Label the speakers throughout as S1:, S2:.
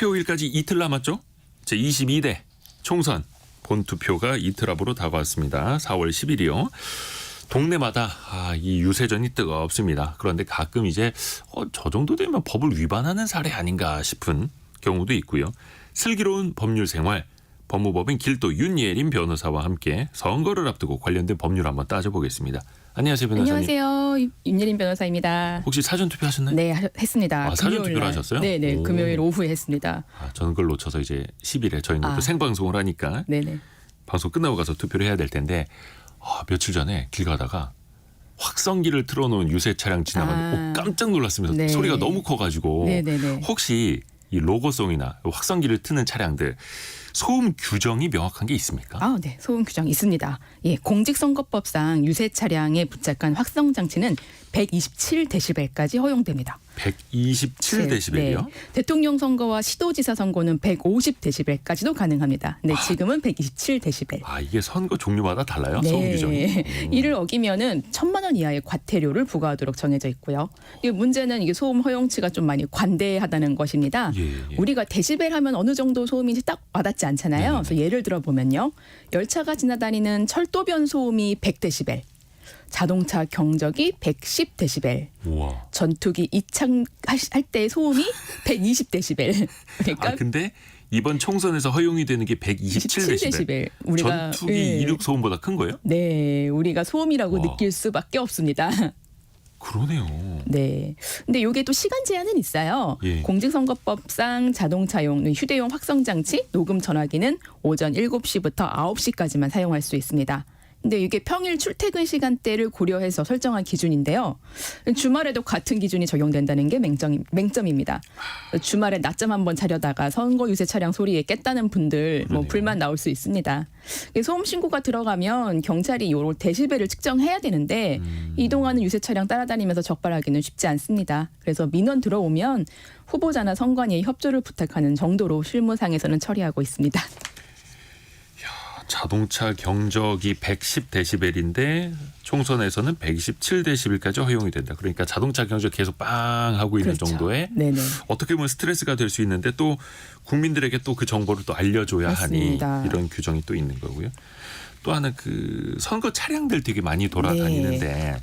S1: 투표일까지 이틀 남았죠? 제 22대 총선 본투표가 이틀 앞으로 다가왔습니다. 4월 10일이요. 동네마다 아, 이 유세전이 뜨겁습니다. 그런데 가끔 이제 어, 저 정도 되면 법을 위반하는 사례 아닌가 싶은 경우도 있고요. 슬기로운 법률 생활 법무법인 길도 윤예림 변호사와 함께 선거를 앞두고 관련된 법률 한번 따져보겠습니다. 안녕하세요 변호사님.
S2: 안녕하세요. 윤예린 변호사입니다.
S1: 혹시 사전 투표하셨나요?
S2: 네, 하- 했습니다.
S1: 아, 사전 투표를
S2: 날.
S1: 하셨어요?
S2: 네, 네.
S1: 오.
S2: 금요일 오후에 했습니다.
S1: 아, 저는 그걸 놓쳐서 이제 10일에 저희는
S2: 아.
S1: 또 생방송을 하니까
S2: 네, 네.
S1: 방송 끝나고 가서 투표를 해야 될 텐데 아, 며칠 전에 길 가다가 확성기를 틀어놓은 유세 차량 지나가는데
S2: 아.
S1: 오, 깜짝 놀랐습니다.
S2: 네.
S1: 소리가 너무 커가지고
S2: 네, 네, 네.
S1: 혹시 이 로고송이나 확성기를 트는 차량들 소음 규정이 명확한 게 있습니까?
S2: 아, 네. 소음 규정 있습니다. 예, 공직선거법상 유세 차량에 부착한 확성 장치는 127데시벨까지 허용됩니다.
S1: 127데시벨이요?
S2: 네. 대통령 선거와 시도지사 선거는 150데시벨까지도 가능합니다. 근데 지금은 127데시벨.
S1: 아 이게 선거 종류마다 달라요? 소음 규정이?
S2: 네. 이를 어기면은 천만 원 이하의 과태료를 부과하도록 정해져 있고요. 이 문제는 이게 소음 허용치가 좀 많이 관대하다는 것입니다.
S1: 예, 예.
S2: 우리가 데시벨 하면 어느 정도 소음인지 딱 와닿지 않잖아요.
S1: 네네네.
S2: 그래서 예를 들어 보면요. 열차가 지나다니는 철도변 소음이 100데시벨, 자동차 경적이 110데시벨,
S1: 우와.
S2: 전투기 이착할 때 소음이 120데시벨. 그러니까
S1: 아 근데 이번 총선에서 허용이 되는 게 127데시벨.
S2: 27데시벨. 우리가
S1: 전투기
S2: 예.
S1: 이륙 소음보다 큰 거예요?
S2: 네, 우리가 소음이라고
S1: 와.
S2: 느낄 수밖에 없습니다.
S1: 그러네요.
S2: 네. 근데 요게 또 시간 제한은 있어요.
S1: 예.
S2: 공직선거법상 자동차용 휴대용 확성 장치 녹음 전화기는 오전 7시부터 9시까지만 사용할 수 있습니다. 근데 이게 평일 출퇴근 시간대를 고려해서 설정한 기준인데요. 주말에도 같은 기준이 적용된다는 게 맹점, 맹점입니다. 주말에 낮잠 한번 자려다가 선거 유세 차량 소리에 깼다는 분들 뭐
S1: 그러네요.
S2: 불만 나올 수 있습니다. 소음 신고가 들어가면 경찰이 요 데시벨을 측정해야 되는데
S1: 음.
S2: 이동하는 유세 차량 따라다니면서 적발하기는 쉽지 않습니다. 그래서 민원 들어오면 후보자나 선관위에 협조를 부탁하는 정도로 실무상에서는 처리하고 있습니다.
S1: 자동차 경적이 110데시벨인데 총선에서는 127데시벨까지 허용이 된다. 그러니까 자동차 경적 계속 빵 하고 있는
S2: 그렇죠.
S1: 정도의
S2: 네네.
S1: 어떻게 보면 스트레스가 될 수 있는데 또 국민들에게 또 그 정보를 또 알려줘야
S2: 맞습니다.
S1: 하니 이런 규정이 또 있는 거고요. 또 하나 그 선거 차량들 되게 많이 돌아다니는데
S2: 네.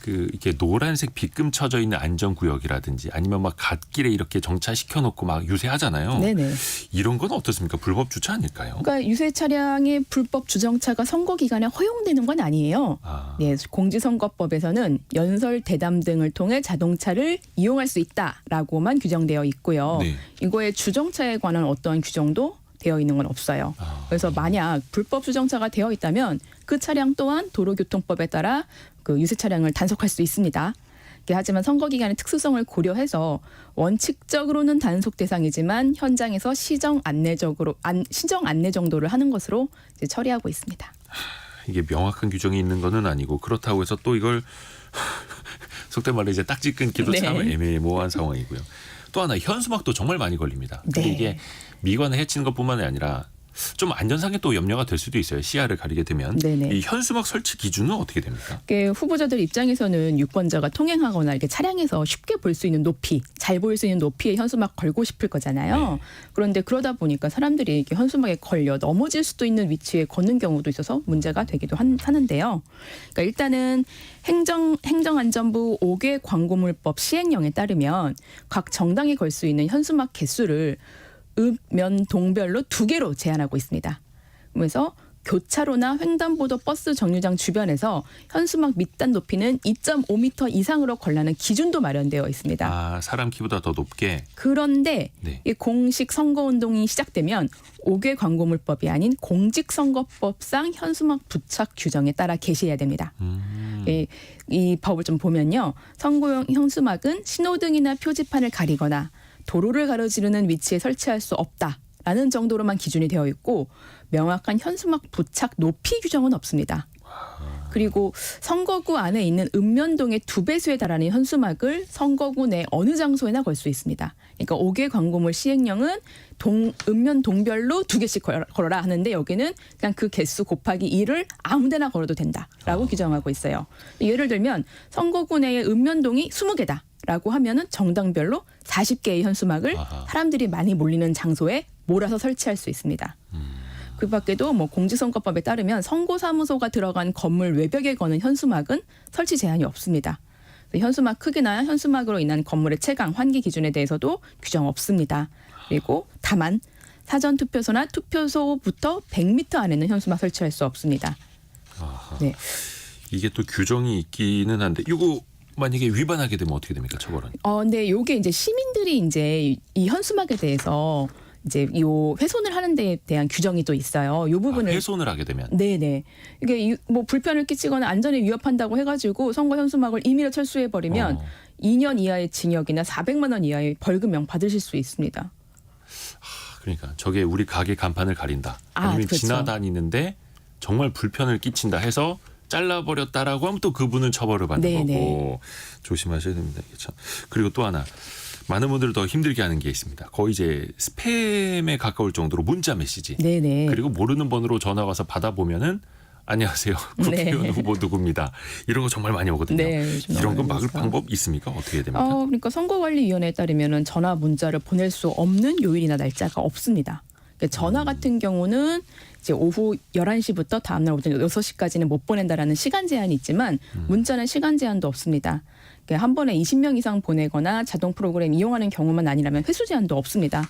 S1: 그 이렇게 노란색 빗금 쳐져 있는 안전 구역이라든지 아니면 막 갓길에 이렇게 정차시켜 놓고 막 유세하잖아요.
S2: 네네.
S1: 이런 건 어떻습니까? 불법 주차 아닐까요?
S2: 그러니까 유세 차량의 불법 주정차가 선거 기간에 허용되는 건 아니에요.
S1: 아,
S2: 네, 공직선거법에서는 연설 대담 등을 통해 자동차를 이용할 수 있다라고만 규정되어 있고요.
S1: 네.
S2: 이거에 주정차에 관한 어떤 규정도 되어 있는 건 없어요.
S1: 아.
S2: 그래서 만약 불법 주정차가 되어 있다면 그 차량 또한 도로교통법에 따라 그 유세 차량을 단속할 수 있습니다. 하지만 선거 기간의 특수성을 고려해서 원칙적으로는 단속 대상이지만 현장에서 시정 안내적으로 안, 시정 안내 정도를 하는 것으로 처리하고 있습니다.
S1: 이게 명확한 규정이 있는 거는 아니고 그렇다고 해서 또 이걸 속된 말로 이제 딱지 끊기도
S2: 네.
S1: 참 애매모호한 상황이고요. 또 하나 현수막도 정말 많이 걸립니다. 근데
S2: 네.
S1: 이게 미관을 해치는 것뿐만이 아니라 좀 안전상에 또 염려가 될 수도 있어요. 시야를 가리게 되면
S2: 네네.
S1: 이 현수막 설치 기준은 어떻게 됩니까?
S2: 이게 후보자들 입장에서는 유권자가 통행하거나 이렇게 차량에서 쉽게 볼 수 있는 높이, 잘 보일 수 있는 높이의 현수막 걸고 싶을 거잖아요.
S1: 네.
S2: 그런데 그러다 보니까 사람들이 이렇게 현수막에 걸려 넘어질 수도 있는 위치에 걷는 경우도 있어서 문제가 되기도 한- 하는데요. 그러니까 일단은 행정 행정안전부 5개 광고물법 시행령에 따르면 각 정당이 걸 수 있는 현수막 개수를 읍면 동별로 두 개로 제한하고 있습니다. 그래서 교차로나 횡단보도 버스 정류장 주변에서 현수막 밑단 높이는 2.5m 이상으로 걸라는 기준도 마련되어 있습니다.
S1: 아 사람 키보다 더 높게
S2: 그런데
S1: 네.
S2: 이 공식 선거 운동이 시작되면 5개 광고물법이 아닌 공직선거법상 현수막 부착 규정에 따라 개시해야 됩니다.
S1: 음,
S2: 이, 이 법을 좀 보면요. 선거용 현수막은 신호등이나 표지판을 가리거나 도로를 가로지르는 위치에 설치할 수 없다 라는 정도로만 기준이 되어 있고 명확한 현수막 부착 높이 규정은 없습니다. 그리고 선거구 안에 있는 읍면동의 두 배수에 달하는 현수막을 선거구 내 어느 장소에나 걸 수 있습니다. 그러니까 5개 광고물 시행령은 동 읍면 동별로 두 개씩 걸- 걸어라 하는데 여기는 그냥 그 개수 곱하기 2를 아무데나 걸어도 된다라고 규정하고 있어요. 예를 들면 선거구 내의 읍면동이 20개다. 라고 하면은 정당별로 40개의 현수막을
S1: 아하.
S2: 사람들이 많이 몰리는 장소에 몰아서 설치할 수 있습니다. 그 밖에도 뭐 공직선거법에 따르면 선거사무소가 들어간 건물 외벽에 거는 현수막은 설치 제한이 없습니다. 현수막 크기나 현수막으로 인한 건물의 채광, 환기 기준에 대해서도 규정 없습니다. 그리고 다만 사전 투표소나 투표소부터 100m 안에는 현수막 설치할 수 없습니다.
S1: 아하.
S2: 네.
S1: 이게 또 규정이 있기는 한데 이거 만약에 위반하게 되면 어떻게 됩니까? 처벌은?
S2: 어, 근데 요게 이제 시민들이 이제 이- 이 현수막에 대해서 이제 요 훼손을 하는 데에 대한 규정이 또 있어요. 요
S1: 아,
S2: 부분을
S1: 훼손을 하게 되면
S2: 네네. 이게 이- 뭐 불편을 끼치거나 안전에 위협한다고 해가지고 선거 현수막을 임의로 철수해 버리면
S1: 어.
S2: 2년 이하의 징역이나 400만 원 이하의 벌금형 받으실 수 있습니다.
S1: 그러니까 저게 우리 가게 간판을 가린다.
S2: 아,
S1: 아니면
S2: 그렇죠.
S1: 지나다니는데 정말 불편을 끼친다 해서 잘라버렸다라고 하면 또 그분은 처벌을 받는
S2: 네,
S1: 거고 조심하셔야 됩니다. 이게 참. 그리고 또 하나 많은 분들 더 힘들게 하는 게 있습니다. 거의 이제 스팸에 가까울 정도로 문자 메시지.
S2: 네네.
S1: 그리고 모르는 번호로 전화 와서 받아보면은 안녕하세요.
S2: 네.
S1: 국회의원 후보 누구입니다. 이런 거 정말 많이 오거든요.
S2: 네,
S1: 이런 거 막을. 방법 있습니까? 어떻게 됩니까?
S2: 어, 그러니까 선거관리위원회에 따르면은 전화 문자를 보낼 수 없는 요일이나 날짜가 없습니다. 그러니까 전화 같은 경우는 이제 오후 11시부터 다음날 오전 6시까지는 못 보낸다라는 시간 제한이 있지만 문자는 시간 제한도 없습니다. 그러니까 한 번에 20명 이상 보내거나 자동 프로그램 이용하는 경우만 아니라면 회수 제한도 없습니다.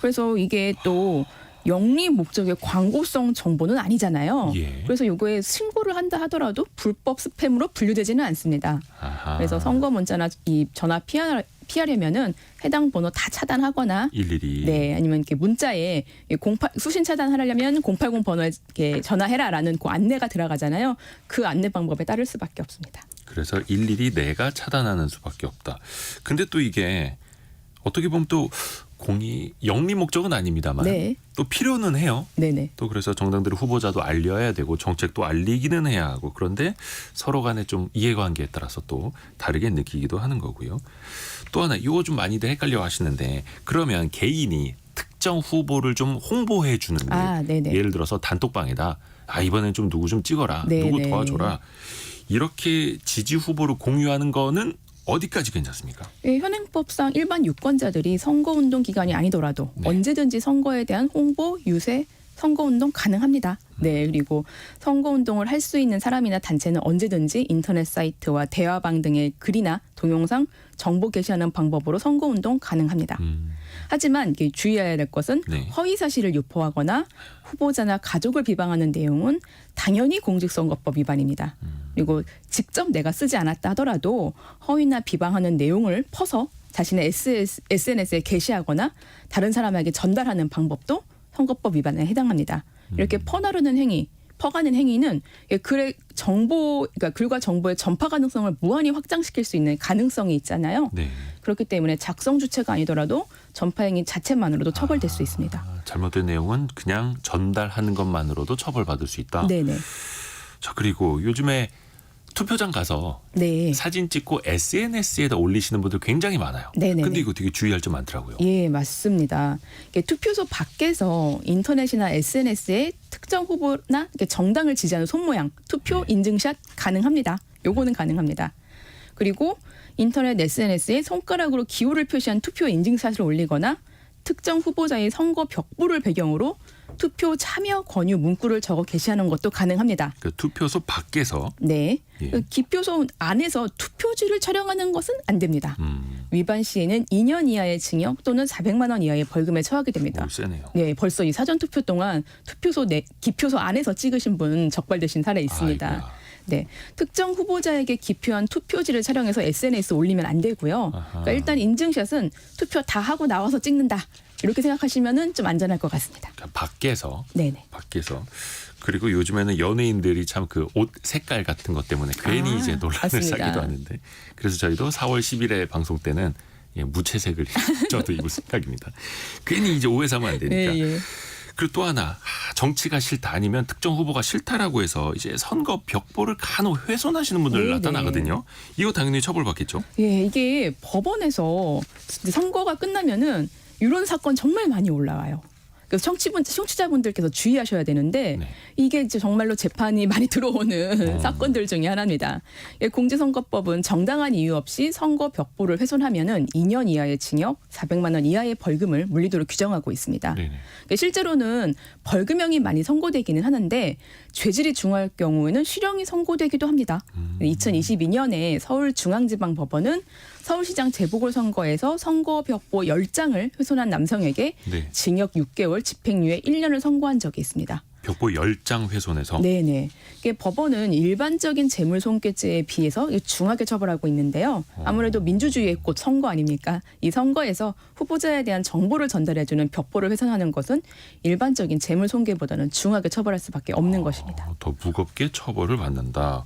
S2: 그래서 이게 또 영리 목적의 광고성 정보는 아니잖아요.
S1: 예.
S2: 그래서 요거에 신고를 한다 하더라도 불법 스팸으로 분류되지는 않습니다.
S1: 아하.
S2: 그래서 선거 문자나 이 전화 피하, 피하려면은 해당 번호 다 차단하거나
S1: 일일이
S2: 네 아니면 이렇게 문자에 08 수신 차단하려면 080 번호에 이렇게 전화해라라는 그 안내가 들어가잖아요. 그 안내 방법에 따를 수밖에 없습니다.
S1: 그래서 일일이 내가 차단하는 수밖에 없다. 근데 또 이게 어떻게 보면 또 공이 영리 목적은 아닙니다만
S2: 네.
S1: 또 필요는 해요.
S2: 네네.
S1: 또 그래서 정당들 후보자도 알려야 되고 정책도 알리기는 해야 하고 그런데 서로 간에 좀 이해관계에 따라서 또 다르게 느끼기도 하는 거고요. 또 하나 이거 좀 많이들 헷갈려 하시는데 그러면 개인이 특정 후보를 좀 홍보해 주는 일.
S2: 아 네네.
S1: 예를 들어서 단톡방에다 아 이번엔 좀 누구 좀 찍어라
S2: 네,
S1: 누구
S2: 네.
S1: 도와줘라 이렇게 지지 후보를 공유하는 거는 어디까지 괜찮습니까?
S2: 예, 현행법상 일반 유권자들이 선거운동 기간이 아니더라도
S1: 네.
S2: 언제든지 선거에 대한 홍보, 유세, 선거운동 가능합니다. 네, 그리고 선거운동을 할 수 있는 사람이나 단체는 언제든지 인터넷 사이트와 대화방 등의 글이나 동영상, 정보 게시하는 방법으로 선거운동 가능합니다.
S1: 음,
S2: 하지만 주의해야 될 것은
S1: 네.
S2: 허위 사실을 유포하거나 후보자나 가족을 비방하는 내용은 당연히 공직선거법 위반입니다. 그리고 직접 내가 쓰지 않았다 하더라도 허위나 비방하는 내용을 퍼서 자신의 SS, SNS에 게시하거나 다른 사람에게 전달하는 방법도 선거법 위반에 해당합니다. 이렇게 퍼나르는 행위, 퍼가는 행위는 이 글의 정보, 그러니까 글과 정보의 전파 가능성을 무한히 확장시킬 수 있는 가능성이 있잖아요.
S1: 네.
S2: 그렇기 때문에 작성 주체가 아니더라도 전파 행위 자체만으로도 처벌될 수 있습니다.
S1: 아, 잘못된 내용은 그냥 전달하는 것만으로도 처벌받을 수 있다.
S2: 네네.
S1: 자 그리고 요즘에 투표장 가서
S2: 네.
S1: 사진 찍고 SNS에다 올리시는 분들 굉장히 많아요.
S2: 네네네.
S1: 근데 이거 되게 주의할 점 많더라고요.
S2: 예, 맞습니다. 투표소 밖에서 인터넷이나 SNS에 특정 후보나 정당을 지지하는 손모양, 투표
S1: 네.
S2: 인증샷 가능합니다. 요거는 가능합니다. 그리고 인터넷 SNS에 손가락으로 기호를 표시한 투표 인증샷을 올리거나 특정 후보자의 선거 벽보를 배경으로 투표 참여 권유 문구를 적어 게시하는 것도 가능합니다.
S1: 그 투표소 밖에서
S2: 네.
S1: 예.
S2: 그 기표소 안에서 투표지를 촬영하는 것은 안 됩니다.
S1: 음,
S2: 위반 시에는 2년 이하의 징역 또는 400만 원 이하의 벌금에 처하게 됩니다.
S1: 오, 세네요.
S2: 네, 벌써 이 사전 투표 동안 투표소 내 기표소 안에서 찍으신 분 적발되신 사례 있습니다.
S1: 아이고야.
S2: 네, 특정 후보자에게 기표한 투표지를 촬영해서 SNS 에 올리면 안 되고요. 그러니까 일단 인증샷은 투표 다 하고 나와서 찍는다 이렇게 생각하시면은 좀 안전할 것 같습니다.
S1: 그러니까 밖에서
S2: 네네.
S1: 밖에서 그리고 요즘에는 연예인들이 참 그 옷 색깔 같은 것 때문에 괜히
S2: 아,
S1: 이제 논란을
S2: 맞습니다.
S1: 사기도 하는데 그래서 저희도 4월 10일에 방송 때는 예, 무채색을 저도 입을 생각입니다. 괜히 이제 오해 사면 안 되니까.
S2: 예.
S1: 그리고 또 하나 아, 정치가 싫다 아니면 특정 후보가 싫다라고 해서 이제 선거 벽보를 간혹 훼손하시는 분들
S2: 네,
S1: 나타나거든요. 이거 당연히 처벌받겠죠.
S2: 예, 이게 법원에서 선거가 끝나면은 이런 사건 정말 많이 올라와요. 그래서 청취분 청취자분들께서 주의하셔야 되는데
S1: 네.
S2: 이게 이제 정말로 재판이 많이 들어오는
S1: 어.
S2: 사건들 중에 하나입니다. 예, 공직선거법은 정당한 이유 없이 선거 벽보를 훼손하면은 2년 이하의 징역, 400만 원 이하의 벌금을 물리도록 규정하고 있습니다. 그러니까 실제로는 벌금형이 많이 선고되기는 하는데 죄질이 중할 경우에는 실형이 선고되기도 합니다.
S1: 음.
S2: 2022년에 서울중앙지방법원은 서울시장 재보궐선거에서 선거벽보 10장을 훼손한 남성에게
S1: 네.
S2: 징역 6개월, 집행유예 1년을 선고한 적이 있습니다.
S1: 벽보 10장 훼손해서
S2: 네네. 이게 법원은 일반적인 재물 손괴죄에 비해서 중하게 처벌하고 있는데요. 아무래도 민주주의의 꽃 선거 아닙니까? 이 선거에서 후보자에 대한 정보를 전달해주는 벽보를 훼손하는 것은 일반적인 재물 손괴보다는 중하게 처벌할 수밖에 없는 것입니다.
S1: 어, 더 무겁게 처벌을 받는다.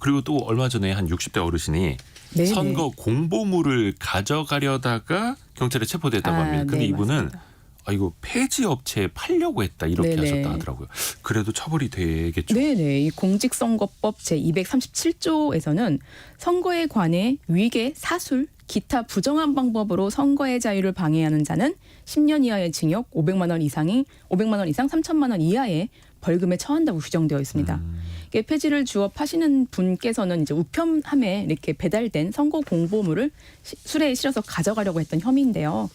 S1: 그리고 또 얼마 전에 한 60대 어르신이
S2: 네네.
S1: 선거 공보물을 가져가려다가 경찰에 체포됐다고
S2: 아,
S1: 합니다. 근데
S2: 네,
S1: 이분은
S2: 맞습니다.
S1: 아 이거 폐지 업체에 팔려고 했다 이렇게
S2: 네네.
S1: 하셨다 하더라고요. 그래도 처벌이 되겠죠.
S2: 네네. 이 공직선거법 제 237조에서는 선거에 관해 위계, 사술, 기타 부정한 방법으로 선거의 자유를 방해하는 자는 10년 이하의 징역, 500만 원 이상이 500만 원 이상 3천만 원 이하의 벌금에 처한다고 규정되어 있습니다.
S1: 음.
S2: 이게 폐지를 주어 파시는 분께서는 이제 우편함에 이렇게 배달된 선거 공보물을 시- 수레에 실어서 가져가려고 했던 혐의인데요.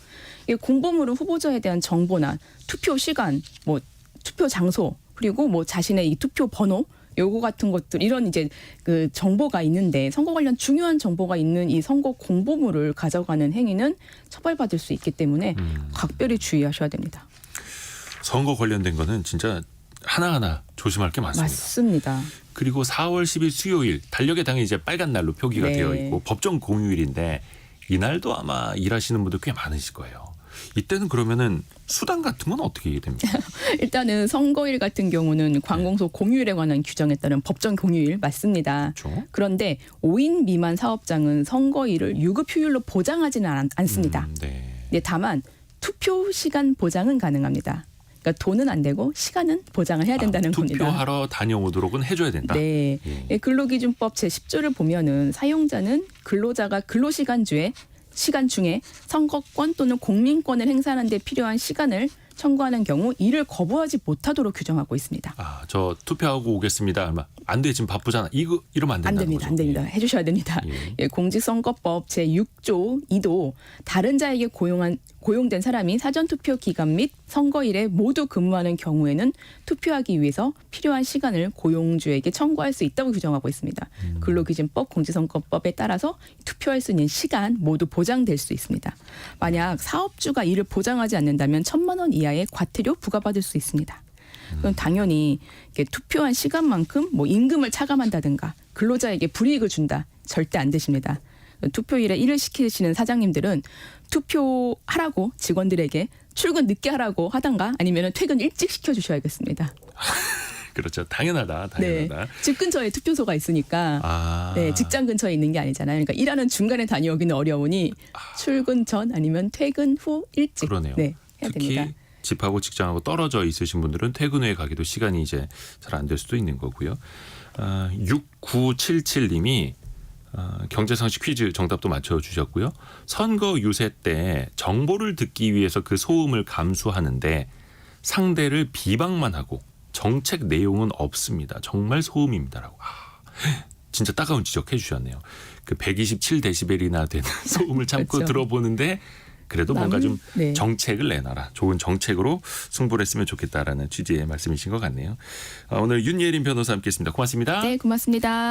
S2: 이 공보물은 후보자에 대한 정보나 투표 시간, 뭐 투표 장소 그리고 뭐 자신의 이 투표 번호 요거 같은 것들 이런 이제 그 정보가 있는데 선거 관련 중요한 정보가 있는 이 선거 공보물을 가져가는 행위는 처벌받을 수 있기 때문에
S1: 음.
S2: 각별히 주의하셔야 됩니다.
S1: 선거 관련된 거는 진짜 하나하나 조심할 게 많습니다.
S2: 맞습니다.
S1: 그리고 4월 10일 수요일 달력에 당연히 이제 빨간 날로 표기가
S2: 네.
S1: 되어 있고 법정 공휴일인데 이날도 아마 일하시는 분들 꽤 많으실 거예요. 이때는 그러면은 수당 같은 건 어떻게 됩니까?
S2: 일단은 선거일 같은 경우는 관공서 공휴일에 관한 규정에 따른 법정 공휴일 맞습니다.
S1: 그렇죠.
S2: 그런데 5인 미만 사업장은 선거일을 유급 휴일로 보장하지는 않, 않습니다.
S1: 음, 네.
S2: 네, 다만 투표 시간 보장은 가능합니다. 그러니까 돈은 안 되고 시간은 보장을 해야 된다는
S1: 아,
S2: 겁니다.
S1: 투표하러 다녀오도록은 해줘야 된다.
S2: 네.
S1: 예.
S2: 예, 근로기준법 제 10조를 보면은 사용자는 근로자가 근로시간 중에 시간 중에 선거권 또는 공민권을 행사하는 데 필요한 시간을 청구하는 경우 이를 거부하지 못하도록 규정하고 있습니다.
S1: 아, 저 투표하고 오겠습니다. 안 돼, 지금 바쁘잖아. 이거 이러면
S2: 안안
S1: 된다는
S2: 됩니다.
S1: 거죠.
S2: 안 됩니다. 해주셔야 됩니다.
S1: 예.
S2: 예, 공직선거법 제 6조 2도 다른 자에게 고용한 고용된 사람이 사전투표 기간 및 선거일에 모두 근무하는 경우에는 투표하기 위해서 필요한 시간을 고용주에게 청구할 수 있다고 규정하고 있습니다.
S1: 음.
S2: 근로기준법, 공직선거법에 따라서 투표할 수 있는 시간 모두 보장될 수 있습니다. 만약 사업주가 이를 보장하지 않는다면 천만 원 이하의 과태료 부과받을 수 있습니다. 그럼 당연히 투표한 시간만큼 뭐 임금을 차감한다든가 근로자에게 불이익을 준다 절대 안 되십니다. 투표일에 일을 시키시는 사장님들은 투표하라고 직원들에게 출근 늦게 하라고 하던가 아니면 퇴근 일찍 시켜 주셔야겠습니다.
S1: 그렇죠. 당연하다.
S2: 네.
S1: 당연하다.
S2: 집 근처에 투표소가 있으니까
S1: 아.
S2: 네, 직장 근처에 있는 게 아니잖아요. 그러니까 일하는 중간에 다녀오기는 어려우니 출근 전 아니면 퇴근 후 일찍
S1: 그러네요.
S2: 네, 해야
S1: 특히
S2: 됩니다.
S1: 집하고 직장하고 떨어져 있으신 분들은 퇴근 후에 가기도 시간이 이제 잘 안 될 수도 있는 거고요. 아, 6977님이 아, 경제상식 퀴즈 정답도 맞춰주셨고요. 선거 유세 때 정보를 듣기 위해서 그 소음을 감수하는데 상대를 비방만 하고 정책 내용은 없습니다. 정말 소음입니다라고. 아, 진짜 따가운 지적해 주셨네요. 그 127데시벨이나 되는 소음을 참고
S2: 그렇죠.
S1: 들어보는데 그래도 뭔가 좀
S2: 네.
S1: 정책을 내놔라. 좋은 정책으로 승부를 했으면 좋겠다라는 취지의 말씀이신 것 같네요. 아, 오늘 윤예린 변호사 함께했습니다. 고맙습니다.
S2: 네, 고맙습니다.